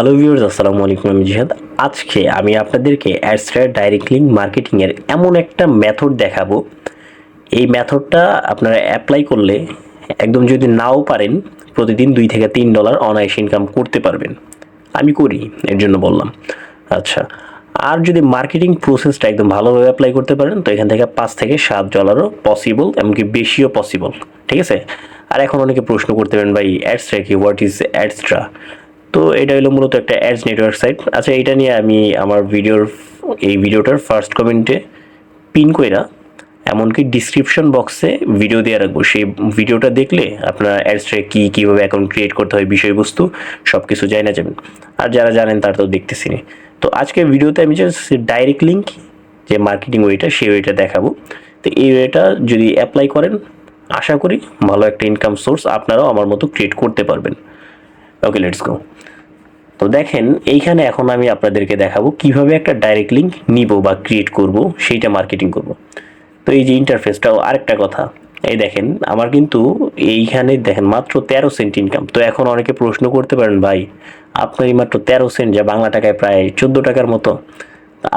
Hello viewers আসসালামু আলাইকুম, আমি জিহাদ। আজকে আমি আপনাদেরকে অ্যাডস্ট্রা ডাইরেক্ট লিঙ্ক মার্কেটিংয়ের এমন একটা মেথড দেখাবো। এই মেথডটা আপনারা অ্যাপ্লাই করলে একদম যদি নাও পারেন, প্রতিদিন দুই থেকে তিন ডলার অনায়াস ইনকাম করতে পারবেন। আমি করি, এর জন্য বললাম। আচ্ছা আর যদি মার্কেটিং প্রসেসটা একদম ভালোভাবে অ্যাপ্লাই করতে পারেন, তো এখান থেকে পাঁচ থেকে সাত ডলারও পসিবল এমনকি বেশিও পসিবল ঠিক আছে? আর এখন অনেকে প্রশ্ন করতে পারেন, ভাই অ্যাডস্ট্রা কি? হোয়াট ইজ অ্যাডস্ট্রা তো এটা হলো মূলত একটা অ্যাডস নেটওয়ার্ক সাইট আচ্ছা এটা নিয়ে আমি আমার ভিডিওর, এই ভিডিওটার ফার্স্ট কমেন্টে পিন কইরা, এমনকি ডিসক্রিপশন বক্সে ভিডিও দিয়ে রাখব। সেই ভিডিওটা দেখলে আপনার অ্যাডসট্রে কী, কীভাবে অ্যাকাউন্ট ক্রিয়েট করতে হয়, বিষয়বস্তু সব কিছু জানা যাবেন। আর যারা জানেন তারা তো দেখতেছি না তো আজকের ভিডিওতে আমি জাস্ট ডাইরেক্ট লিঙ্ক যে মার্কেটিং ওয়েটা সেই ওয়েটা দেখাবো। তো এই ওয়েটা যদি অ্যাপ্লাই করেন, আশা করি ভালো একটা ইনকাম সোর্স আপনারাও আমার মতো ক্রিয়েট করতে পারবেন। ওকে লেটস গো তো দেখেন, এইখানে এখন আমি আপনাদেরকে দেখাবো কীভাবে একটা ডাইরেক্ট লিঙ্ক নিব বা ক্রিয়েট করব, সেইটা মার্কেটিং করব। তো এই যে ইন্টারফেসটাও আরেকটা কথা। এই দেখেন, আমার কিন্তু এইখানে দেখেন মাত্র তেরো সেন্ট ইনকাম তো এখন অনেকে প্রশ্ন করতে পারেন, ভাই, আপনারই মাত্র তেরো সেন্ট যা বাংলা টাকায় প্রায় চোদ্দ টাকার মতো।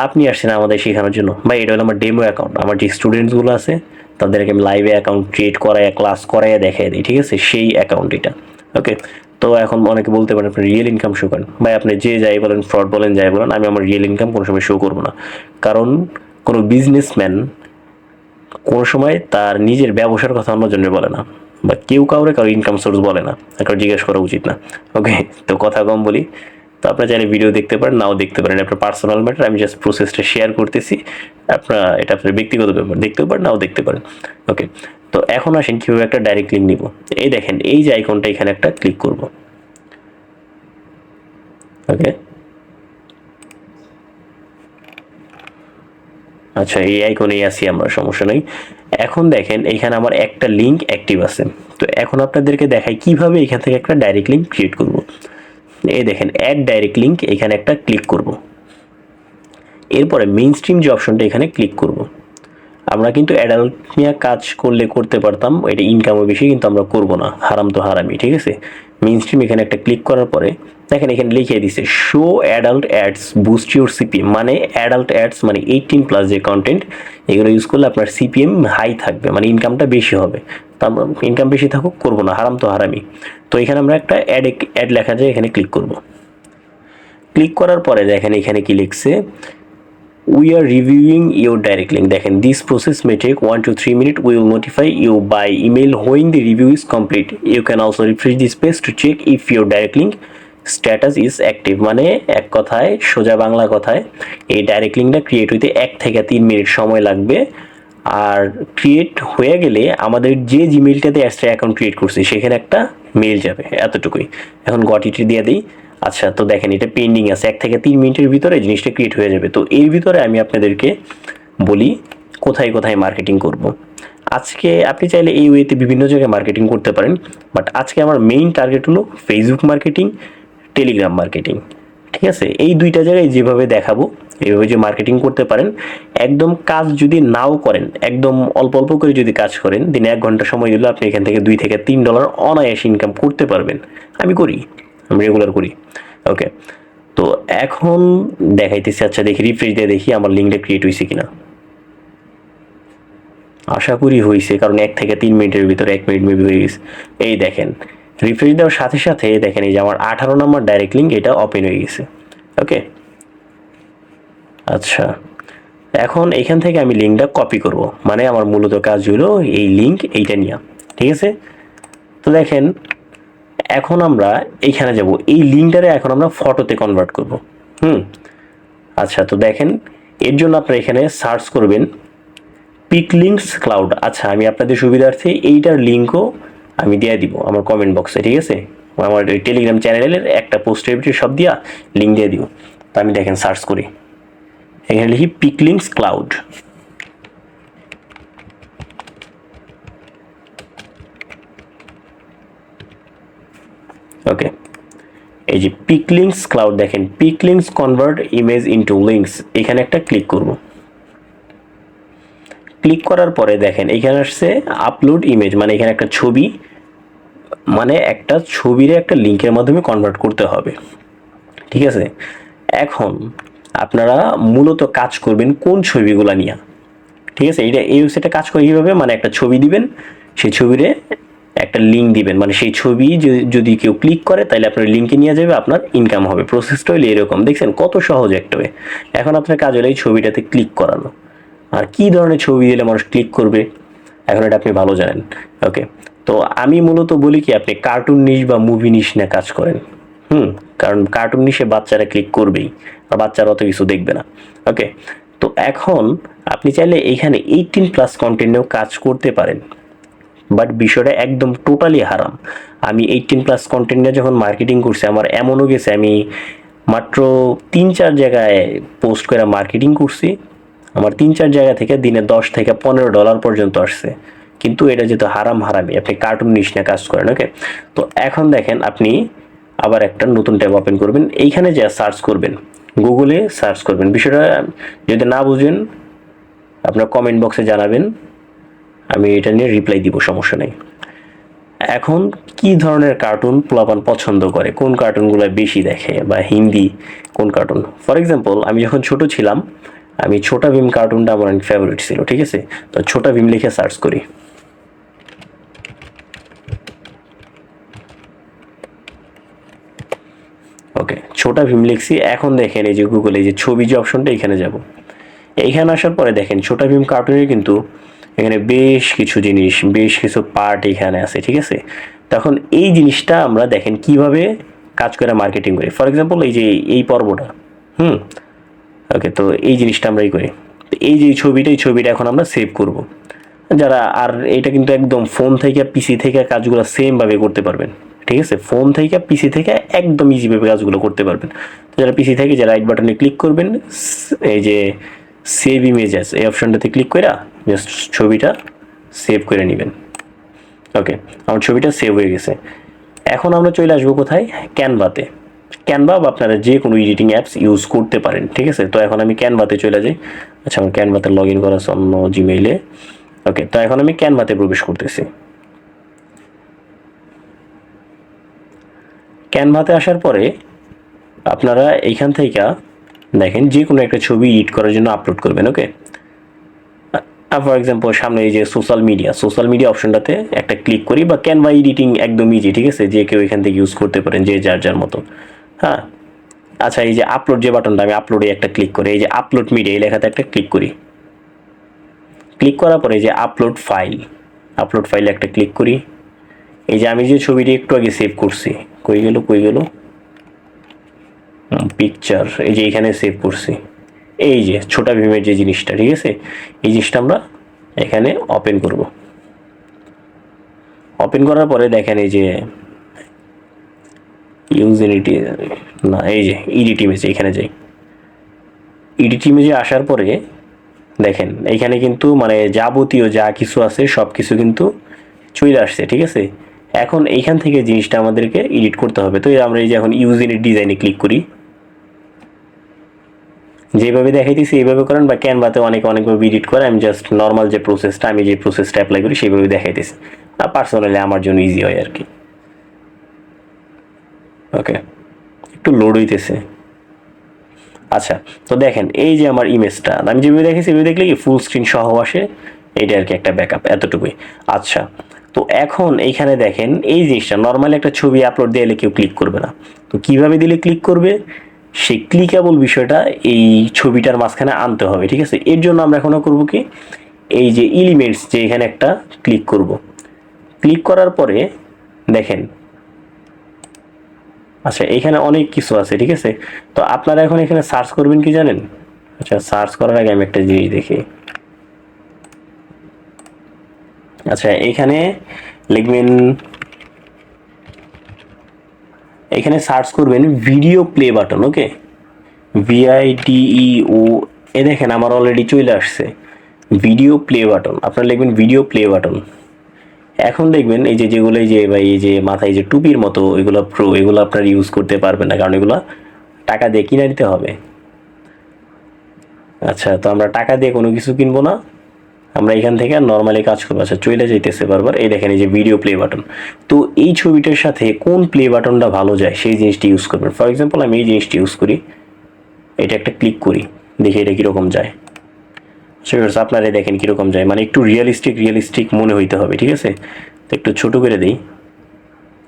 আপনি আসছেন আমাদের শেখানোর জন্য। ভাই, এটা হলো আমার ডেমো অ্যাকাউন্ট আমার যে স্টুডেন্টসগুলো আছে, তাদেরকে আমি লাইভে অ্যাকাউন্ট ক্রিয়েট করাইয়া ক্লাস করাইয়া দেখাই দিই, ঠিক আছে? সেই অ্যাকাউন্ট এটা। ওকে তো এখন অনেকে বলতে পারেন আপনি রিয়েল ইনকাম শো করেন। ভাই, আপনি যে যাই বলেন ফ্রড বলেন, যাই বলেন, আমি আমার রিয়েল ইনকাম কোনো সময় শো করব না। কারণ কোনো বিজনেসম্যান কোনো সময় তার নিজের ব্যবসার কথা অন্য জন্য বলে না বা কেউ কাউরে কারও ইনকাম সোর্স বলে না। কারও জিজ্ঞেস করা উচিত না। ওকে তো কথা কম বলি। তো আপনারা চাইলে ভিডিও দেখতে পারেন, নাও দেখতে পারেন। আপনার পার্সোনাল ম্যাটার আমি জাস্ট প্রসেসটা শেয়ার করতেছি। আপনারা, এটা আপনার ব্যক্তিগত ব্যাপার, দেখতেও পারেন, নাও দেখতে পারেন। ওকে তো এখন আসেন, কীভাবে একটা ডাইরেক্ট লিঙ্ক নিব? এই দেখেন, এই যে আইকনটা এখানে একটা ক্লিক করব। ওকে আচ্ছা এই আইকনেই আছি আমরা, সমস্যা নেই। এখন দেখেন, এখানে আমার একটা লিঙ্ক অ্যাক্টিভ আছে। তো এখন আপনাদেরকে দেখাই কীভাবে এখান থেকে একটা ডাইরেক্ট লিঙ্ক ক্রিয়েট করব। এই দেখেন অ্যাড ডাইরেক্ট লিঙ্ক এখানে একটা ক্লিক করব। এরপরে মেইন স্ট্রিম যে অপশনটা এখানে ক্লিক করব। আমরা কিন্তু অ্যাডাল্ট নিয়ে কাজ করলে করতে পারতাম, এটা ইনকামও বেশি, কিন্তু আমরা করব না, হারাম তো হারামি ঠিক আছে? মেইন স্ট্রিম এখানে একটা ক্লিক করার পরে, দেখেন এখানে লিখে দিছে show adult ads boost your CPM মানে অ্যাডাল্ট অ্যাডস মানে এইটিন প্লাস যে কন্টেন্ট এগুলো ইউজ করলে আপনার সিপিএম হাই থাকবে মানে ইনকামটা বেশি হবে। তার ইনকাম বেশি থাকুক, করব না, হারাম তো হারামি তো এখানে আমরা একটা অ্যাড অ্যাড লেখা যায়, এখানে ক্লিক করব। ক্লিক করার পরে দেখেন এখানে কি লিখছে we are reviewing your direct link দেখেন this process may take one two three minute we will notify you by email when the review is complete you can also refresh this page to check if your direct link status is active মানে এক কথায়, সোজা বাংলা কথায়, এই direct লিঙ্কটা create হইতে এক থেকে তিন মিনিট সময় লাগবে। আর ক্রিয়েট হয়ে গেলে আমাদের যে জিমেলটাতে অ্যাস্ট্রা অ্যাকাউন্ট ক্রিয়েট করছি, সেখানে একটা মেল যাবে এতটুকুই। এখন গটিটি দিয়ে দিই। আচ্ছা তো দেখেন এটা পেন্ডিং আছে। এক থেকে তিন মিনিটের ভিতরে জিনিসটা ক্রিয়েট হয়ে যাবে। তো এর ভিতরে আমি আপনাদেরকে বলি, কোথায় কোথায় মার্কেটিং করব। আজকে আপনি চাইলে এই ওয়েতে বিভিন্ন জায়গায় মার্কেটিং করতে পারেন। বাট আজকে আমার মেইন টার্গেট হলো ফেসবুক মার্কেটিং টেলিগ্রাম মার্কেটিং ঠিক আছে? এই দুইটা জায়গায় যেভাবে দেখাবো এইভাবে যে মার্কেটিং করতে পারেন, একদম কাজ যদি নাও করেন, একদম অল্প অল্প করে যদি কাজ করেন, দিনে এক ঘণ্টা সময় দিলে আপনি এখান থেকে দুই থেকে তিন ডলার অনায়াস ইনকাম করতে পারবেন। আমি করি, আমি রেগুলার করি। ওকে তো এখন দেখাইতেছি আচ্ছা দেখি রিফ্রেশ দিয়ে দেখি আমার লিঙ্কটা ক্রিয়েট হয়েছে কিনা। আশা করি হয়েছে কারণ এক থেকে তিন মিনিটের ভিতরে, এক মিনিট মেবি হয়ে গেছে। এই দেখেন রিফ্রেশ দেওয়ার সাথে সাথে দেখেন এই যে আমার আঠারো নম্বর ডাইরেক্ট লিঙ্ক এটা ওপেন হয়ে গেছে। ওকে আচ্ছা। এখন এখান থেকে আমি লিঙ্কটা কপি করব। মানে আমার মূলত কাজ হলো এই লিঙ্ক এইটা নিয়ে। ঠিক আছে? তো দেখেন, এখন আমরা এইখানে যাব। এই লিঙ্কটারে এখন আমরা ফটোতে কনভার্ট করব। হুম? আচ্ছা তো দেখেন, এর জন্য আপনারা এখানে সার্চ করবেন পিক লিঙ্কস ক্লাউড আচ্ছা আমি আপনাদের সুবিধার্থে এইটার লিঙ্কও আমি দিয়ে দিব আমার কমেন্ট বক্সে ঠিক আছে? আমার টেলিগ্রাম চ্যানেলের একটা পোস্টের সব দিয়া লিঙ্ক দিয়ে দিব। তো আমি দেখেন সার্চ করি। এখানে লিখি পিক লিঙ্কস ক্লাউড ওকে এই যে পিক লিঙ্কস ক্লাউড দেখেন pic links convert image into links এখানে একটা ক্লিক করব। ক্লিক করার পরে দেখেন, এখানে আসছে আপলোড ইমেজ মানে এখানে একটা ছবি মানে একটা ছবির একটা লিঙ্কের মাধ্যমে কনভার্ট করতে হবে। ঠিক আছে? এখন আপনারা মূলত কাজ করবেন কোন ছবিগুলো নিয়ে। ঠিক আছে? এটা এই ওয়েবসাইটে কাজ করে কীভাবে? মানে একটা ছবি দিবেন, সেই ছবিরে একটা লিঙ্ক দিবেন। মানে সেই ছবি যদি- কেউ ক্লিক করে, তাহলে আপনার লিঙ্কে নিয়ে যাবে, আপনার ইনকাম হবে। প্রসেসটা হলে এরকম। দেখছেন, কত সহজ একটা। এখন আপনার কাজ হলো এই ছবিটাতে ক্লিক করানো। আর কি ধরনের ছবি দিলে মানুষ ক্লিক করবে? এখন এটা আপনি ভালো জানেন। ওকে তো আমি মূলত বলি কি, আপনি কার্টুন নিশ বা মুভি নিশ না কাজ করেন। হুম, কারণ কার্টুন নিশে বাচ্চারা ক্লিক করবেই। আর বাচ্চারা অত কিছু দেখবে না। ওকে তো এখন আপনি চাইলে এইখানে এইটিন প্লাস কন্টেন্টেও কাজ করতে পারেন। বাট বিষয়টা একদম টোটালি হারাম। আমি এইটিন প্লাস কন্টেন্ট যখন মার্কেটিং করছি, আমার এমনও গেছে, আমি মাত্র তিন চার জায়গায় পোস্ট করে মার্কেটিং করছি। আমার তিন চার জায়গা থেকে দিনে দশ থেকে পনেরো ডলার পর্যন্ত আসছে। কিন্তু এটা যেহেতু হারাম হারামি, আপনি কার্টুন নিস নিয়ে কাজ করেন ওকে তো এখন দেখেন, আপনি আবার একটা নতুন ট্যাব ওপেন করবেন। এইখানে যা সার্চ করবেন গুগলে সার্চ করবেন। বিষয়টা, যদি না বুঝেন, আপনার কমেন্ট বক্সে জানাবেন। আমি এটা নিয়ে রিপ্লাই দিব, সমস্যা নেই। এখন কি ধরনের কার্টুন পোলাপান পছন্দ করে? কোন কার্টুনগুলো বেশি দেখে? বা হিন্দি কোন কার্টুন ফর এক্সাম্পল আমি যখন ছোট ছিলাম, আমি ছোটা ভীম কার্টুনটা আমার অনেক ফেভারিট ছিল, ঠিক আছে? তো ছোটা ভীম লিখে সার্চ করি ওকে ছোটা ভীম লিখছি, এখন দেখেন এই যে গুগলে যে ছবি যে অপশনটা এখানে যাব। এইখানে আসার পরে দেখেন ছোটা ভীম কার্টুনের কিন্তু এখানে বেশ কিছু জিনিস, বেশ কিছু পার্ট এখানে আছে, ঠিক আছে? তখন এই জিনিসটা আমরা দেখেন কীভাবে কাজ করে মার্কেটিং করি। ফর এক্সাম্পল এই যে এই পর্বটা, হুম? ওকে তো এই জিনিসটা আমরা এই করি। তো এই যে ছবিটা, এই ছবিটা এখন আমরা সেভ করব। যারা, আর এটা কিন্তু একদম ফোন থেকে পিসি থেকে কাজগুলো সেমভাবে করতে পারবেন। ঠিক আছে? ফোন থেকে পিসি থেকে একদম ইজিভাবে কাজগুলো করতে পারবেন। তো যারা পিসি থেকে যে রাইট বাটনে ক্লিক করবেন, এই যে সেভ ইমেজেস এই অপশনটাতে ক্লিক করে জাস্ট ছবিটা সেভ করে নেবেন। ওকে আমার ছবিটা সেভ হয়ে গেছে। এখন আমরা চলে আসব কোথায়? ক্যানভাতে ক্যানভা বা আপনারা যে কোনো এডিটিং অ্যাপস ইউজ করতে পারেন, ঠিক আছে? তো এখন আমি ক্যানভাতে চলে যাই। আচ্ছা আমার ক্যানভাতে লগ ইন করা অন্য জিমেইলে ওকে তো এখন আমি ক্যানভাতে প্রবেশ করতেছি। ক্যানভাতে আসার পরে আপনারা এইখান থেকে দেখেন যে কোনো একটা ছবি এডিট করার জন্য আপলোড করবেন ওকে ফর এক্সাম্পল সামনে এই যে সোশ্যাল মিডিয়া সোশ্যাল মিডিয়া অপশনটাতে একটা ক্লিক করি বা ক্যানভা এডিটিং একদম ইজি ঠিক আছে? যে কেউ এখান থেকে ইউজ করতে পারেন, যে যার যার মতো হ্যাঁ? আচ্ছা এই যে আপলোড যে বাটনটা আমি আপলোডে একটা ক্লিক করি, এই যে আপলোড মিডিয়া এই লেখাতে একটা ক্লিক করি। ক্লিক করার পরে যে আপলোড ফাইল আপলোড ফাইলে একটা ক্লিক করি। এই যে আমি যে ছবিটি একটু আগে সেভ করছি, কই গেল কই গেল? পিকচার এই যে এখানে সেভ করছি। এই যে ছোটা ভীমের যে জিনিসটা, ঠিক আছে? এই জিনিসটা আমরা এখানে ওপেন করব। ওপেন করার পরে দেখেন এই যে ইউজ ইউনিটি না, এই যে ইডিট ইমেজ এখানে যাই। ইডিট ইমেজে আসার পরে দেখেন এইখানে কিন্তু মানে যাবতীয় যা কিছু আছে সব কিছু কিন্তু চলে আসছে, ঠিক আছে? এখন এইখান থেকে জিনিসটা আমাদেরকে এডিট করতে হবে। তো আমরা এই যে এখন ইউজ ইন ডিজাইনে ক্লিক করি। যেভাবে দেখাইতেছি এইভাবে করেন বা ক্যানভাতে অনেক অনেকভাবে এডিট করে, আমি জাস্ট নর্মাল যে প্রসেসটা আমি যে প্রসেসটা অ্যাপ্লাই করি সেইভাবে দেখাইতেছি। পার্সোনালি আমার জন্য ইজি হয় আর কি। ওকে একটু লোড হইতেছে। আচ্ছা তো দেখেন, এই যে আমার ইমেজটা আমি যেভাবে দেখেছি এভাবে দেখলে কি ফুল স্ক্রিন সহ আসে? এটা আর কি একটা ব্যাকআপ এতটুকুই। আচ্ছা তো এখন এইখানে দেখেন এই জিনিসটা নর্মালি একটা ছবি আপলোড দিলে কেউ ক্লিক করবে না। তো কীভাবে দিলে ক্লিক করবে? সেই ক্লিকেবল বিষয়টা এই ছবিটার মাঝখানে আনতে হবে, ঠিক আছে? এর জন্য আমরা এখনও করব কি? এই যে এলিমেন্টস যে এখানে একটা ক্লিক করব। ক্লিক করার পরে দেখেন আচ্ছা এখানে অনেক কিছু আছে, ঠিক আছে? তো আপনারা এখন এখানে সার্চ করবেন কি জানেন? আচ্ছা সার্চ করার আগে আমি একটা জিনিস দেখি। আচ্ছা এখানে লিখবেন, এখানে সার্চ করবেন video play button okay V I D E O এ দেখেন আমার অলরেডি চলে আসছে ভিডিও প্লে বাটন আপনারা লিখবেন ভিডিও প্লে বাটন এখন দেখবেন এই যে যেগুলো, এই যে বা এই যে মাথায় যে টুপির মতো, এগুলো প্রো এগুলো আপনার ইউজ করতে পারবেন না, কারণ এগুলো টাকা দিয়ে কিনে নিতে হবে। আচ্ছা তো আমরা টাকা দিয়ে কোনো কিছু কিনবো না। আমরা এখান থেকে নর্মালি কাজ করব। আচ্ছা চলে যাইতেছে বারবার। এই দেখেন এই যে ভিডিও প্লে বাটন তো এই ছবিটার সাথে কোন প্লে বাটনটা ভালো যায়, সেই জিনিসটি ইউজ করবেন। ফর এক্সাম্পল আমি এই জিনিসটি ইউজ করি। এটা একটা ক্লিক করি। দেখি এটা কীরকম যায়। সেটা আপনারা দেখেন কীরকম যায়। মানে একটু রিয়েলিস্টিক রিয়েলিস্টিক মনে হইতে হবে, ঠিক আছে? তো একটু ছোটো করে দিই।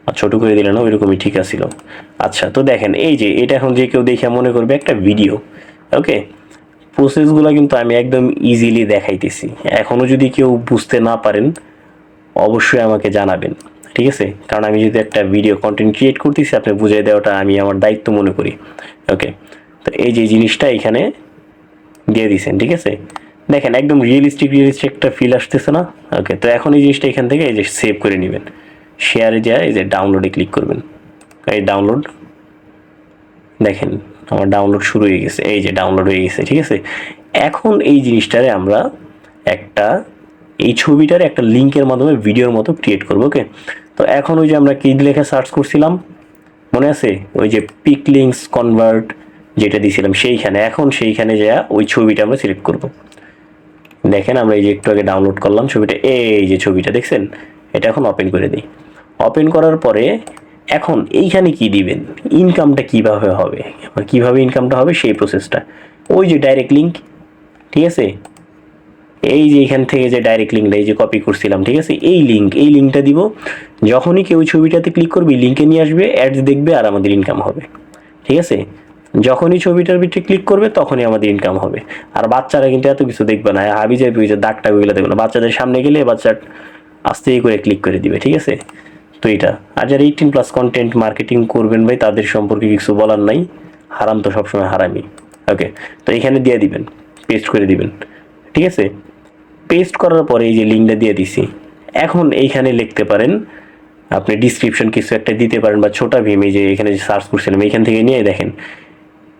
আর ছোটো করে দিলে না ওইরকমই ঠিক আছিল। আচ্ছা তো দেখেন, এই যে এটা এখন যে কেউ দেখে মনে করবে একটা ভিডিও ওকে প্রসেসগুলো কিন্তু আমি একদম ইজিলি দেখাইতেছি। এখনও যদি কেউ বুঝতে না পারেন, অবশ্যই আমাকে জানাবেন, ঠিক আছে? কারণ আমি যদি একটা ভিডিও কন্টেন্ট ক্রিয়েট করতেছি, আপনি বুঝিয়ে দেওয়াটা আমি আমার দায়িত্ব মনে করি ওকে তো এই যে জিনিসটা এখানে দিয়ে দিয়েছেন ঠিক আছে? দেখেন, একদম রিয়েলিস্টিক রিয়েলিস্টিক একটা ফিল আসতেছে না? ওকে তো এখন এই জিনিসটা এখান থেকে এই যে সেভ করে নেবেন। শেয়ারে যায়, এই যে ডাউনলোডে ক্লিক করবেন। এই ডাউনলোড দেখেন। আমার ডাউনলোড শুরু হয়ে গেছে, এই যে ডাউনলোড হয়ে গেছে, ঠিক আছে? এখন এই জিনিসটারে আমরা একটা, এই ছবিটার একটা লিঙ্কের মাধ্যমে ভিডিওর মতো ক্রিয়েট করব ওকে তো এখন ওই যে আমরা কি লেখা সার্চ করছিলাম? মনে আছে? ওই যে পিক লিঙ্কস কনভার্ট যেটা দিয়েছিলাম সেইখানে। এখন সেইখানে যা ওই ছবিটা আমরা সিলেক্ট করব। দেখেন আমরা এই যে একটু আগে ডাউনলোড করলাম ছবিটা, এই যে ছবিটা, দেখছেন? এটা এখন ওপেন করে দিই। ওপেন করার পরে এখন এইখানে কি দিবেন? ইনকামটা কীভাবে হবে? কীভাবে ইনকামটা হবে? সেই প্রসেসটা ওই যে ডাইরেক্ট লিঙ্ক ঠিক আছে? এই যে এখান থেকে যে ডাইরেক্ট লিঙ্কটা এই যে কপি করছিলাম, ঠিক আছে? এই লিঙ্ক এই লিঙ্কটা দিব। যখনই কেউ ছবিটাতে ক্লিক করবে লিঙ্কে নিয়ে আসবে অ্যাডস দেখবে আর আমাদের ইনকাম হবে। ঠিক আছে? যখনই ছবিটার ভিতরে ক্লিক করবে, তখনই আমাদের ইনকাম হবে। আর বাচ্চারা কিন্তু এত কিছু দেখবে না। হাবি যাবি যে দাগটা ওইগুলো দেখবে না। বাচ্চাদের সামনে গেলে বাচ্চা আস্তে করে ক্লিক করে দিবে, ঠিক আছে? তো এটা। আর যারা এইটিন প্লাস কন্টেন্ট মার্কেটিং করবেন ভাই, তাদের সম্পর্কে কিছু বলার নাই। হারাম তো সবসময় হারামি ওকে তো এখানে দিয়ে দিবেন পেস্ট করে দিবেন। ঠিক আছে? পেস্ট করার পরে এই যে লিঙ্কটা দিয়ে দিছি। এখন এইখানে লিখতে পারেন, আপনি ডিসক্রিপশন কিছু একটা দিতে পারেন বা ছোটা ভীম, এই যে এখানে যে সার্চ করছিলাম এখান থেকে নিয়ে দেখেন।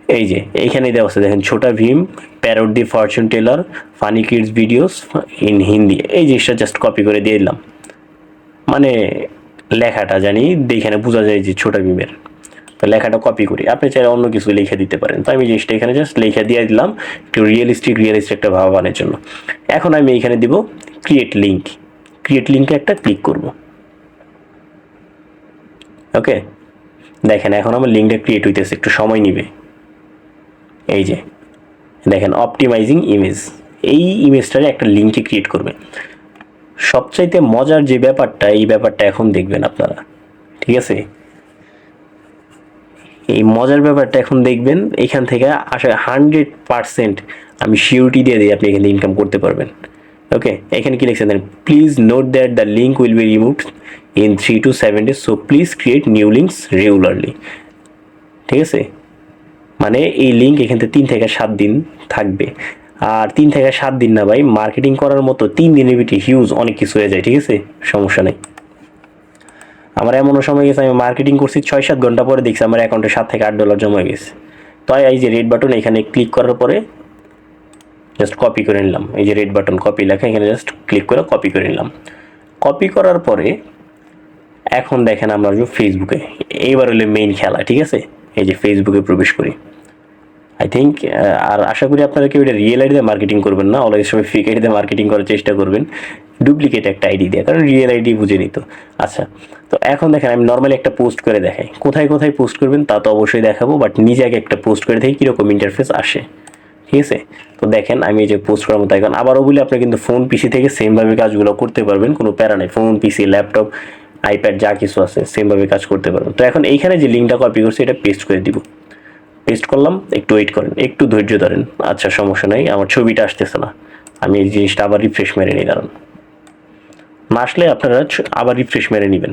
এই যে, এইখানে দেওয়া আছে, দেখেন Chhota Bheem parody the fortune teller funny kids videos in Hindi এই জিনিসটা জাস্ট কপি করে দিয়ে দিলাম। মানে লেখাটা জানি এখানে বোঝা যায় যে ছোটা ভীমের। তো লেখাটা কপি করি। আপনি চাইলে অন্য কিছু লিখে দিতে পারেন। তো আমি জিনিসটা এখানে জাস্ট লিখে দিয়ে দিলাম একটু রিয়েলিস্টিক রিয়েলিস্টিক একটা ভাবানের জন্য। এখন আমি এখানে দিব ক্রিয়েট লিঙ্ক ক্রিয়েট লিঙ্কে একটা ক্লিক করব। ওকে দেখেন, এখন আমার লিঙ্কটা ক্রিয়েট হইতেছে। একটু সময় নিবে। এই যে, দেখেন অপটিমাইজিং ইমেজ এই ইমেজটারে একটা লিঙ্কে ক্রিয়েট করবে সবচাইতে মজার যে ব্যাপারটা, এই ব্যাপারটা এখন দেখবেন আপনারা। ঠিক আছে? এই মজার ব্যাপারটা এখন দেখবেন, এখান থেকে আসে হান্ড্রেড পারসেন্ট আমি সিউরিটি দিয়ে দিই আপনি এখান ইনকাম করতে পারবেন। ওকে? এখানে কি লিখছেন? Please note that the link will be removed in three two seven days so please create new links regularly ঠিক আছে? মানে এই লিঙ্ক এখান থেকে তিন থেকে সাত দিন থাকবে। আর তিন থেকে সাত দিন না ভাই মার্কেটিং করার মতো তিন দিনের ভিতরে হিউজ অনেক কিছু হয়ে যায়, ঠিক আছে? সমস্যা নেই। আমার এমনও সময় গেছে, আমি মার্কেটিং করছি ছয় সাত ঘণ্টা পরে দেখছি আমার অ্যাকাউন্টে সাত থেকে আট ডলার জমা গেছে। তাই এই যে রেড বাটন এখানে ক্লিক করার পরে জাস্ট কপি করে নিলাম। এই যে রেড বাটন কপি লেখা, এখানে জাস্ট ক্লিক করে কপি করে নিলাম। কপি করার পরে এখন দেখেন আমরা ফেসবুকে এইবার হলে মেইন খেলা, ঠিক আছে? এই যে ফেসবুকে প্রবেশ করি। আই থিঙ্ক আর আশা করি আপনারা কেউ এটা রিয়েল আইডিতে মার্কেটিং করবেন না। অলরেডি সবাই ফেক আইডিতে মার্কেটিং করার চেষ্টা করবেন। ডুপ্লিকেট একটা আইডি দিয়ে, কারণ রিয়েল আইডি বুঝে নিত। আচ্ছা তো এখন দেখেন, আমি নর্মালি একটা পোস্ট করে দেখাই। কোথায় কোথায় পোস্ট করবেন তা তো অবশ্যই দেখাবো বাট নিজে আগে একটা পোস্ট করে দেখি কীরকম ইন্টারফেস আসে। ঠিক আছে? তো দেখেন, আমি যে পোস্ট করার মতো এখন আবারও বলি, আপনি কিন্তু ফোন পিসি থেকে সেমভাবে কাজগুলো করতে পারবেন, কোনো প্যারা নেই। ফোন পিসি ল্যাপটপ আইপ্যাড যা কিছু আছে সেমভাবে কাজ করতে পারবেন। তো এখন এইখানে যে লিঙ্কটা কপি করছি, এটা পেস্ট করে দিব। পেস্ট করলাম, একটু ওয়েট করেন, একটু ধৈর্য ধরেন। আচ্ছা সমস্যা নেই, আমার ছবিটা আসতেছে না। আমি এই জিনিসটা আবার রিফ্রেশ মেরে নিই, দাঁড়ান। না আসলে আপনারা আবার রিফ্রেশ মেরে নেবেন।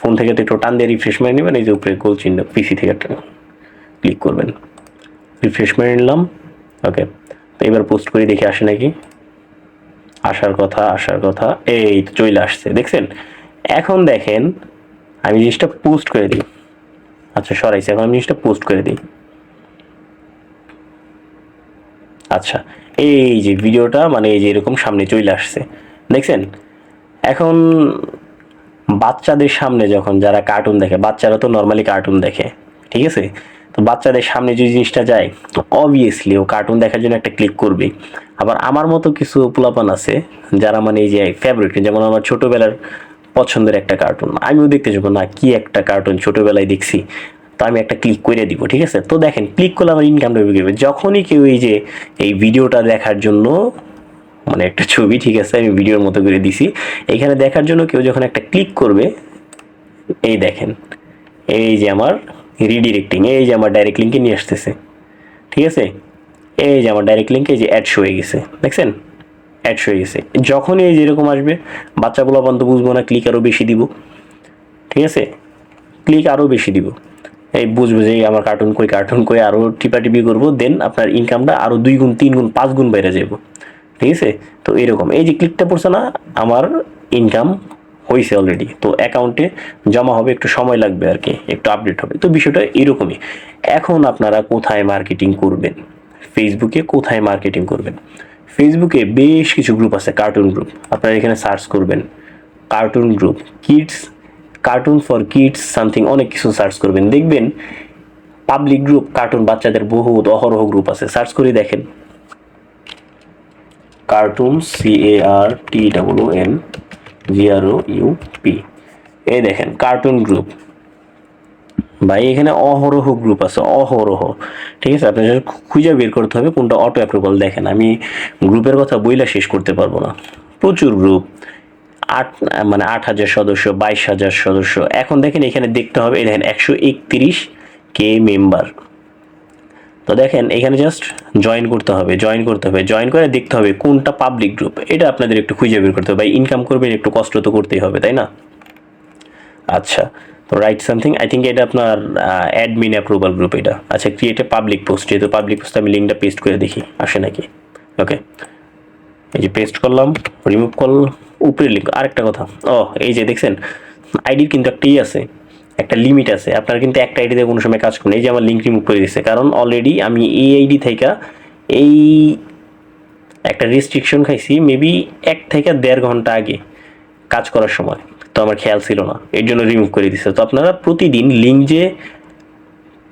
ফোন থেকে তো একটু টান দিয়ে রিফ্রেশ মেরে নেবেন, এই যে উপরে গোল চিহ্ন পিসি থেকে ক্লিক করবেন। রিফ্রেশ মেরে নিলাম ওকে তো এবার পোস্ট করে, দেখি আসে নাকি। আসার কথা আসার কথা, এই চলে আসছে, দেখছেন? এখন দেখেন, আমি জিনিসটা পোস্ট করে দিই। আচ্ছা সরাইছি এখন আমি জিনিসটা পোস্ট করে দিই। আচ্ছা এই যে ভিডিওটা মানে এই যে এরকম সামনে চলে আসছে, দেখছেন? এখন বাচ্চাদের সামনে যখন যারা কার্টুন দেখে, বাচ্চারা তো নর্মালি কার্টুন দেখে, ঠিক আছে? তো বাচ্চাদের সামনে যে জিনিসটা যায়, তো অবভিয়াসলি ও কার্টুন দেখার জন্য একটা ক্লিক করবে। আবার আমার মতো কিছু পোলাপান আছে, যারা মানে এই যে ফেভারিট যেমন আমার ছোটোবেলার পছন্দের একটা কার্টুন আমিও দেখতে যাব, না, কি একটা কার্টুন ছোটোবেলায় দেখছি, তো আমি একটা ক্লিক করে দিব, ঠিক আছে? তো দেখেন ক্লিক করলে আমার ইনকামটা বেরোবে যখনই কেউ এই যে, এই ভিডিওটা দেখার জন্য মানে একটা ছবি, ঠিক আছে, আমি ভিডিওর মতো করে দিছি, এখানে দেখার জন্য কেউ যখন একটা ক্লিক করবে, এই দেখেন, এই যে আমার রিডিরেক্টিং এই যে আমার ডাইরেক্ট লিঙ্কে নিয়ে আসতেছে, ঠিক আছে? এই যে আমার ডাইরেক্ট লিঙ্কে এই যে অ্যাডস হয়ে গেছে, দেখছেন? অ্যাডস হয়ে গেছে যখনই এই যেরকম আসবে, বাচ্চাগুলো বন্ধ বুঝব না ক্লিক আরও বেশি দিব। ঠিক আছে? ক্লিক আরও বেশি দিব। এই বুঝব যে আমার কার্টুন কই কার্টুন কই আরও টিপাটিপি করব দেন আপনার ইনকামটা আরও দুই গুণ, তিন গুণ, পাঁচ গুণ বেড়ে যাব। ঠিক আছে? তো এরকম। এই যে ক্লিকটা পড়ছে না, আমার ইনকাম হয়েছে অলরেডি তো অ্যাকাউন্টে জমা হবে, একটু সময় লাগবে আর কি, একটু আপডেট হবে। তো বিষয়টা এরকমই। এখন আপনারা কোথায় মার্কেটিং করবেন? ফেসবুকে কোথায় মার্কেটিং করবেন? ফেসবুকে বেশ কিছু গ্রুপ আছে কার্টুন গ্রুপ আপনারা এখানে সার্চ করবেন cartoon group kids cartoon for kids something অনেক কিছু সার্চ করবেন। দেখবেন পাবলিক গ্রুপ কার্টুন বাচ্চাদের বহুত অহরহ গ্রুপ আছে। সার্চ করে দেখেন। Cartoon C A R T W N G R O U P এই দেখেন কার্টুন গ্রুপ ভাই, এখানে অহরহ গ্রুপ আছে, অহরহ। ঠিক আছে? আপনার খুঁজে বের করতে হবে কোনটা অটো অ্যাপ্রুভাল দেখেন। আমি গ্রুপের কথা বইলা শেষ করতে পারব না। প্রচুর গ্রুপ আট মানে আট হাজার সদস্য, বাইশ হাজার সদস্য। এখন দেখেন এখানে দেখতে হবে দেখেন একশো একত্রিশ কে মেম্বার তো দেখেন, এখানে জাস্ট জয়েন করতে হবে জয়েন করতে হবে জয়েন করে দেখতে হবে কোনটা পাবলিক গ্রুপ এটা আপনাদের একটু খুঁজে বের করতে হবে। ইনকাম করবেন, একটু কষ্ট তো করতেই হবে, তাই না? আচ্ছা। তো রাইট সামথিং আই থিঙ্ক এটা আপনার অ্যাডমিন অ্যাপ্রুভাল গ্রুপ এটা। আচ্ছা ক্রিয়েট এ পাবলিক পোস্ট যেহেতু পাবলিক পোস্ট আমি লিঙ্কটা পেস্ট করে দেখি, আসে নাকি? ওকে এই যে পেস্ট করলাম রিমুভ করলাম, উপরে লিঙ্ক আরেকটা কথা। ও, এই যে দেখছেন আইডির কিন্তু একটা ই আছে, একটা লিমিট আছে। আপনার কিন্তু একটা আইডিতে কোনো সময় কাজ করুন এই যে আমার লিঙ্ক রিমুভ করে দিচ্ছে কারণ অলরেডি আমি এই আইডি থেকে এই একটা রেস্ট্রিকশন খাইছি মেবি এক থেকে দেড় ঘণ্টা আগে কাজ করার সময়। আমার খেয়াল ছিল না। এর জন্য রিমুভ করে দিচ্ছে তো আপনারা প্রতিদিন লিঙ্ক যে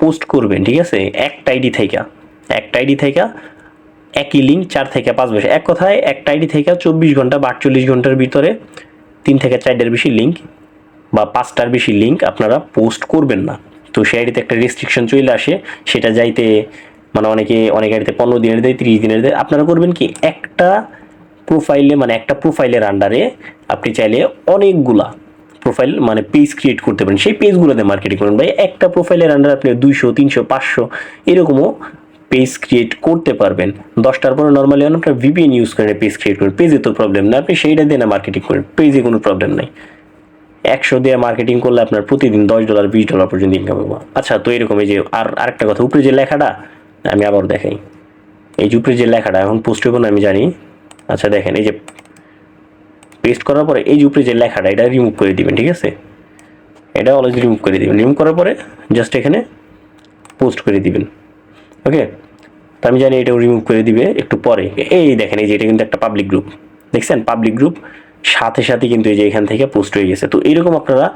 পোস্ট করবেন, ঠিক আছে? একটা আইডি থেকে। একটা আইডি থেকে একই লিঙ্ক চার থেকে পাঁচ বছর। এক কথায় একটা আইডি থেকে চব্বিশ ঘণ্টা বা আটচল্লিশ ঘণ্টার ভিতরে তিন থেকে চারটার বেশি লিঙ্ক বা পাঁচটার বেশি লিঙ্ক আপনারা পোস্ট করবেন না। তো সেই আইডিতে একটা রেস্ট্রিকশন চলে আসে। সেটা যাইতে মানে অনেকে, অনেক আইডিতে পনেরো দিনের দেয়, তিরিশ দিনের দেয়। আপনারা করবেন কি? একটা প্রোফাইলে মানে একটা প্রোফাইলের আন্ডারে আপনি চাইলে অনেকগুলা প্রোফাইল মানে পেজ ক্রিয়েট করতে পারেন। সেই পেজগুলোতে মার্কেটিং করুন। ভাই, একটা প্রোফাইলের আন্ডারে আপনি দুইশো, তিনশো, পাঁচশো এরকমও পেজ ক্রিয়েট করতে পারবেন। দশটার পরে নর্মালি আপনার ভিপিএন ইউজ করে পেজ ক্রিয়েট করুন। পেজে তো প্রবলেম না আপনি সেইটা দিয়ে না মার্কেটিং করেন। পেজে কোনো প্রবলেম নাই। একশো দিয়ে মার্কেটিং করলে আপনার প্রতিদিন দশ ডলার বিশ ডলার পর্যন্ত ইনকাম হবে। আচ্ছা তো এরকম এই যে আর আরেকটা কথা, উপরে যে লেখাটা, আমি আবার দেখাই। এই যে উপরে যে লেখাটা, এখন পোস্ট হবে না আমি জানি। আচ্ছা দেখেন এই যে পেস্ট করার পরে এই যে উপরে যে লেখাটা, এটা রিমুভ করে দিবেন, ঠিক আছে? এটা অলওয়েজ রিমুভ করে দিবেন। রিমুভ করার পরে জাস্ট এখানে পোস্ট করে দিবেন। ওকে তো আমি জানি এটাও রিমুভ করে দিবে একটু পরে। এই দেখেন, এই যে এটা কিন্তু একটা পাবলিক গ্রুপ দেখছেন? পাবলিক গ্রুপ সাথে সাথে কিন্তু এই যে এখান থেকে পোস্ট হয়ে গেছে। তো এরকম আপনারা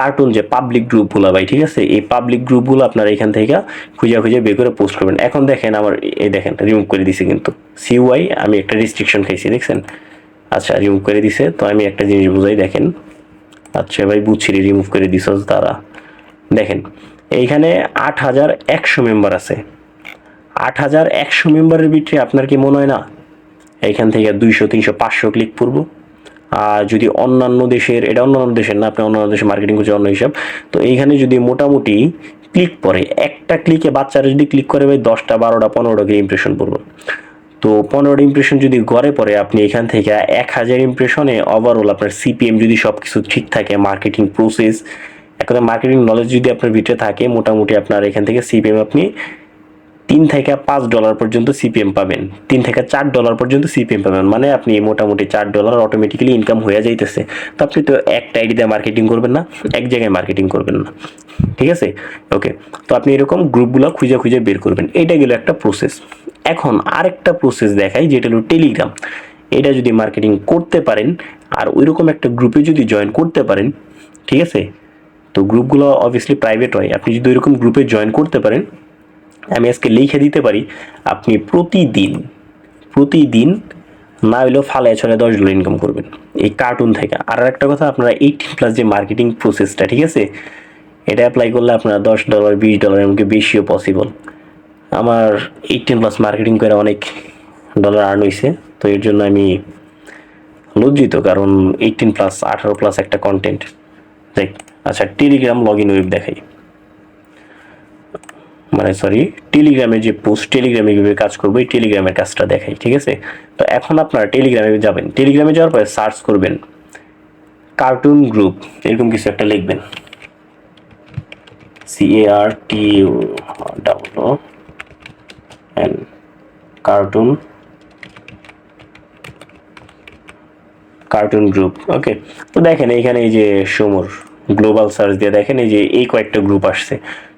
কার্টুন যে পাবলিক গ্রুপগুলো ভাই, ঠিক আছে? এই পাবলিক গ্রুপগুলো আপনারা এখান থেকে খুঁজে খুঁজে বের করে পোস্ট করবেন। এখন দেখেন আমার, এই দেখেন রিমুভ করে দিছে কিন্তু। সিওয়াই আমি একটা রেস্ট্রিকশন খাইছি, দেখছেন? আচ্ছা রিমুভ করে দিছে। তো আমি একটা জিনিস বুঝাই, দেখেন। আচ্ছা ভাই, বুঝছি রিমুভ করে দিছ তারা দেখেন, এইখানে আট হাজার একশো মেম্বার আছে। আট হাজার একশো মেম্বারের ভিতরে আপনার কি মনে হয় না? এইখান থেকে দুইশো, তিনশো, পাঁচশো ক্লিক করব। আর যদি অন্যান্য দেশের, এটা অন্যান্য দেশের না, আপনি অন্যান্য দেশে মার্কেটিং করছে অন্য হিসাব। তো এইখানে যদি মোটামুটি ক্লিক পরে একটা ক্লিকে বাচ্চারা যদি ক্লিক করে, ভাই দশটা, বারোটা পনেরোটা করে ইমপ্রেশন পড়বে। তো পনেরোটা ইমপ্রেশন যদি গড়ে পরে আপনি এখান থেকে এক হাজার ইমপ্রেশনে ওভারঅল আপনার সিপিএম যদি সব কিছু ঠিক থাকে মার্কেটিং প্রসেস একটা মার্কেটিং নলেজ যদি আপনার ভিতরে থাকে, মোটামুটি আপনার এখান থেকে সিপিএম আপনি তিন থেকে পাঁচ ডলার পর্যন্ত সিপিএম পাবেন। তিন থেকে চার ডলার পর্যন্ত সিপিএম পাবেন। মানে আপনি মোটামুটি চার ডলার অটোমেটিক্যালি ইনকাম হয়ে যাইতেছে। তো আপনি তো একটা আইডিতে মার্কেটিং করবেন না, এক জায়গায় মার্কেটিং করবেন না। ঠিক আছে? ওকে তো আপনি এরকম গ্রুপগুলো খুঁজে খুঁজে বের করবেন। এটা গেল একটা প্রসেস এখন আরেকটা প্রসেস দেখাই, যেটা হলো টেলিগ্রাম এটা যদি মার্কেটিং করতে পারেন, আর ওইরকম একটা গ্রুপে যদি জয়েন করতে পারেন, ঠিক আছে? তো গ্রুপগুলো অবভিয়াসলি প্রাইভেট হয়। আপনি যদি ওইরকম গ্রুপে জয়েন করতে পারেন আমি আজকে লিখে দিতে পারি, আপনি প্রতিদিন প্রতিদিন না হলেও ফালায় ছড়ে দশ ডলার ইনকাম করবেন। এই কার্টুন থেকে। আর একটা কথা, আপনারা এইটিন প্লাস যে মার্কেটিং প্রসেসটা ঠিক আছে? এটা অ্যাপ্লাই করলে আপনারা দশ ডলার বিশ ডলার এমনকি বেশিও পসিবল আমার এইটিন প্লাস মার্কেটিং করে অনেক ডলার আর্ন হয়েছে তো এর জন্য আমি লজ্জিত, কারণ এইটিন প্লাস আঠারো প্লাস একটা কন্টেন্ট দেখ আচ্ছা টেলিগ্রাম লগ ইন ওয়েব দেখাই। মানে সরি টেলিগ্রামে যে পোস্ট টেলিগ্রামে কীভাবে কাজ করব, এই টেলিগ্রামের কাজটা দেখাই, ঠিক আছে? তো এখন আপনারা টেলিগ্রামে যাবেন। টেলিগ্রামে যাওয়ার পরে সার্চ করবেন কার্টুন গ্রুপ এরকম কিছু একটা লিখবেন। C A R T double N cartoon cartoon group okay তো দেখেন, এইখানে এই যে সমর গ্লোবাল সার্চ দিয়ে দেখেন, এই যে এই কয়েকটা গ্রুপ আসছে।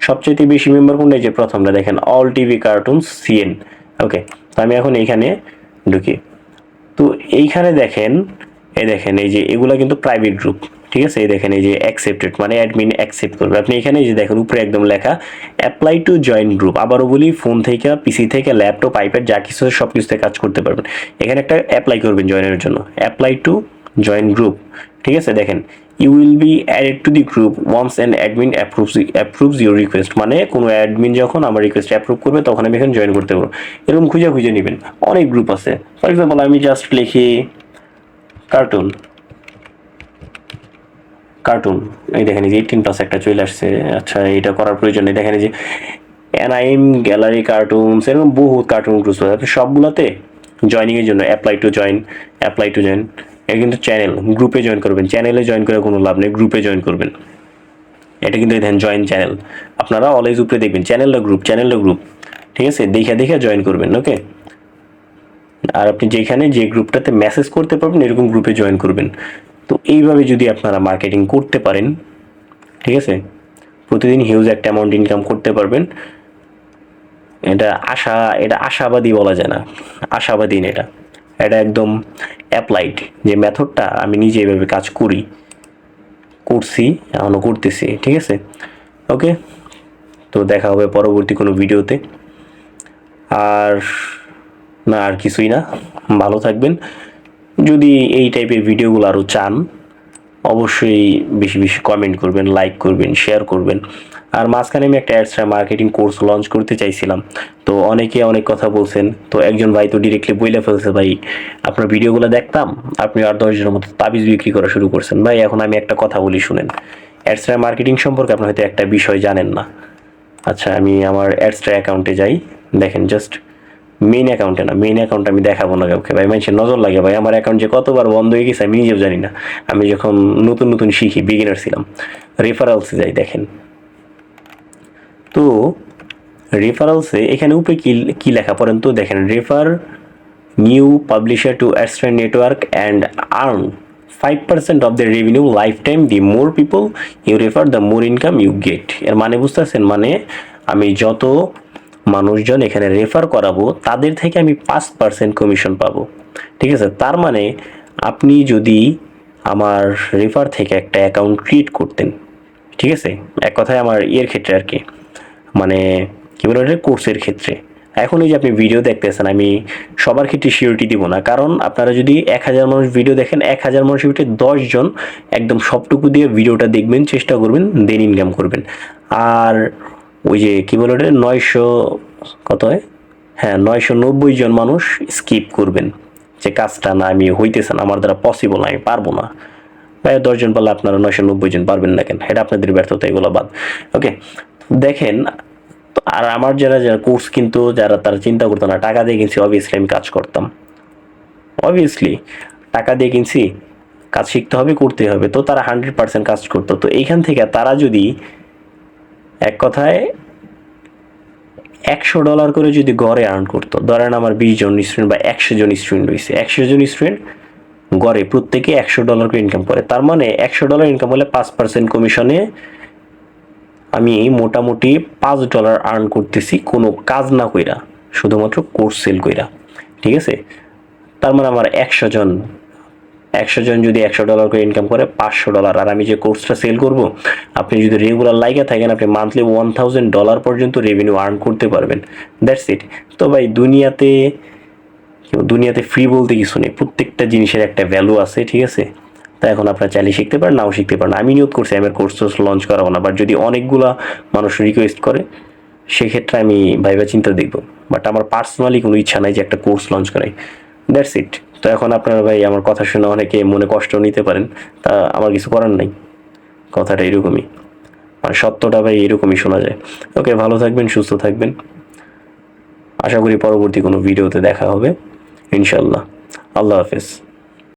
সবচেয়ে বেশি মেম্বার কোনটা? এই যে প্রথমটা দেখেন all TV cartoon CN okay তো আমি এখন এইখানে ঢুকি। তো এইখানে দেখেন, এই দেখেন, এই যে এগুলা কিন্তু প্রাইভেট গ্রুপ ঠিক আছে? এই দেখেন, এই যে অ্যাকসেপ্টেড মানে অ্যাডমিন অ্যাকসেপ্ট করবে। আপনি এখানে যে দেখেন, উপরে একদম লেখা অ্যাপ্লাই টু জয়েন গ্রুপ আবারও বলি ফোন থেকে পিসি থেকে ল্যাপটপ আইপ্যাড যা কিছু সব কিছুতে কাজ করতে পারবেন। এখানে একটা অ্যাপ্লাই করবেন জয়েনের জন্য। অ্যাপ্লাই টু জয়েন গ্রুপ ঠিক আছে? দেখেন you will be added to the group once and admin approves approves your request মানে কোনো অ্যাডমিন যখন আমার রিকোয়েস্ট অ্যাপ্রুভ করবে, তখন আমি এখানে জয়েন করতে পারব। এরকম খুঁজে খুঁজে নেবেন। অনেক গ্রুপ আছে। ফর এক্সাম্পল আমি জাস্ট লিখি কার্টুন কার্টুন এই দেখেন যে এইটিন প্লাস একটা চলে আসছে। আচ্ছা এটা করার প্রয়োজন নেই। দেখেন যে এনআইএম গ্যালারি কার্টুনস এরকম বহু কার্টুন গ্রুপ আছে। সবগুলোতে জয়নিংয়ের জন্য apply to join apply to join এটা কিন্তু চ্যানেল গ্রুপে জয়েন করবেন। চ্যানেলে জয়েন করে কোনো লাভ নেই গ্রুপে জয়েন করবেন। এটা কিন্তু দেখেন জয়েন চ্যানেল আপনারা অলওয়েজ উপরে দেখবেন চ্যানেলটা গ্রুপ চ্যানেলটা গ্রুপ ঠিক আছে? দেখে দেখে জয়েন করবেন ওকে আর আপনি যেখানে যে গ্রুপটাতে মেসেজ করতে পারবেন, এরকম গ্রুপে জয়েন করবেন। তো এইভাবে যদি আপনারা মার্কেটিং করতে পারেন, ঠিক আছে? প্রতিদিন হিউজ একটা অ্যামাউন্ট ইনকাম করতে পারবেন। এটা আশা, এটা আশাবাদী বলা যায় না। আশাবাদী এটা। এটা একদম অ্যাপ্লাইড যে মেথডটা আমি নিজে এভাবে কাজ করি, করছি এখনও করতেছি, ঠিক আছে? ওকে তো দেখা হবে পরবর্তী কোনো ভিডিওতে। আর না, আর কিছুই না। ভালো থাকবেন। যদি এই টাইপের ভিডিওগুলো আরও চান, অবশ্যই বেশি বেশি কমেন্ট করবেন লাইক করবেন শেয়ার করবেন। আর মাঝখানে আমি একটা অ্যাডস্ট্রা মার্কেটিং কোর্স লঞ্চ করতে চাইছিলাম। তো অনেকে অনেক কথা বলছেন, তো একজন ভাই তো ডিরেক্টলি বইলে ফেলছে, ভাই, আপনার ভিডিওগুলো দেখতাম, আপনি আর দশজনের মতো তাবিজ বিক্রি করা শুরু করছেন। ভাই, এখন আমি একটা কথা বলি, শুনেন। অ্যাডস্ট্রা মার্কেটিং সম্পর্কে আপনি হয়তো একটা বিষয় জানেন না। আচ্ছা আমি আমার অ্যাডস্ট্রা অ্যাকাউন্টে যাই, দেখেন জাস্ট মেইন অ্যাকাউন্টে না মেইন অ্যাকাউন্ট আমি দেখাবো না কাউকে। ভাই, মানুষের নজর লাগে, ভাই, আমার অ্যাকাউন্ট যে কতবার বন্ধ হয়ে গেছে, আমি নিজেও জানি না। আমি যখন নতুন নতুন শিখি বিগিনার ছিলাম রেফারেলসে যাই, দেখেন। তো রেফারেলসে এখানে উপরে কি কি লেখা পড়েন তো দেখেন refer new publisher to Adsterra network and earn five percent of the revenue lifetime the more people you refer the more income you গেটের মানে বুঝতে পারছেন মানে আমি যত মানুষজন এখানে রেফার করাবো, তাদের থেকে আমি পাঁচ পার্সেন্ট কমিশন পাবো। ঠিক আছে? তার মানে আপনি যদি আমার রেফার থেকে একটা অ্যাকাউন্ট ক্রিয়েট করতেন। ঠিক আছে? এক কথায় আমার ইয়ের ক্ষেত্রে আর কি। মানে কী বলে ওটা কোর্সের ক্ষেত্রে। এখন এই যে আপনি ভিডিও দেখতেছেন, আমি সবার ক্ষেত্রে সিওরিটি দিব না। কারণ আপনারা যদি এক হাজার মানুষ ভিডিও দেখেন, এক হাজার মানুষের ভিতরে দশজন একদম সবটুকু দিয়ে ভিডিওটা দেখবেন, চেষ্টা করবেন দেন ইনকাম করবেন। আর ওই যে কী বলে ওটা নয়শো কত হয়? হ্যাঁ নয়শো নব্বই জন মানুষ স্কিপ করবেন। যে কাজটা না, আমি হইতেছে না, আমার দ্বারা পসিবল না, আমি পারব না। ভাই দশজন পারলে আপনারা নয়শো নব্বই জন পারবেন না কেন? এটা আপনাদের ব্যর্থতা, এগুলো বাদ। ওকে দেখেন আর আমার যারা যারা কোর্স কিন্তু যারা তারা চিন্তা করতো না, টাকা দিয়ে কিনছি অবভিয়াসলি আমি কাজ করতাম। অবভিয়াসলি টাকা দিয়ে কিনছি, কাজ শিখতে হবে করতে হবে। তো তারা হান্ড্রেড পার্সেন্ট কাজ করতো। তো এইখান থেকে তারা যদি এক কথায় একশো ডলার করে যদি গড়ে আর্ন করতো, ধরেন আমার বিশ জন স্টুডেন্ট বা একশো জন স্টুডেন্ট রয়েছে। একশো জন স্টুডেন্ট গড়ে প্রত্যেকে একশো ডলার করে ইনকাম করে। তার মানে একশো ডলার ইনকাম হলে পাঁচ পার্সেন্ট কমিশনে আমি মোটামুটি পাঁচ ডলার আর্ন করতেছি, কোনো কাজ না কইরা, শুধুমাত্র কোর্স সেল কইরা, ঠিক আছে? তার মানে আমার একশো জন একশো জন যদি একশো ডলার করে ইনকাম করে, পাঁচশো ডলার আর আমি যে কোর্সটা সেল করব, আপনি যদি রেগুলার লাইকে থাকেন, আপনি মান্থলি ওয়ান থাউজেন্ড ডলার পর্যন্ত রেভিনিউ আর্ন করতে পারবেন। দ্যাটস ইট তো ভাই, দুনিয়াতে দুনিয়াতে ফ্রি বলতে কিছু নেই। প্রত্যেকটা জিনিসের একটা ভ্যালু আছে, ঠিক আছে? তা এখন আপনারা চাইলে শিখতে পারেন, নাও শিখতে পারেন। আমি নিয়োগ করছি, আমি কোর্স লঞ্চ করাবো না বাট যদি অনেকগুলা মানুষ রিকোয়েস্ট করে, সেক্ষেত্রে আমি ভাইবা চিন্তা দেখব। বাট আমার পার্সোনালি কোনো ইচ্ছা নাই যে একটা কোর্স লঞ্চ করাই। দ্যাটস ইট তো এখন আপনারা ভাই আমার কথা শুনে অনেকে মনে কষ্ট নিতে পারেন, তা আমার কিছু করার নাই। কথাটা এরকমই। মানে সত্যটা ভাই এরকমই শোনা যায়। ওকে, ভালো থাকবেন, সুস্থ থাকবেন। আশা করি পরবর্তী কোনো ভিডিওতে দেখা হবে। ইনশাল্লাহ আল্লাহ হাফেজ।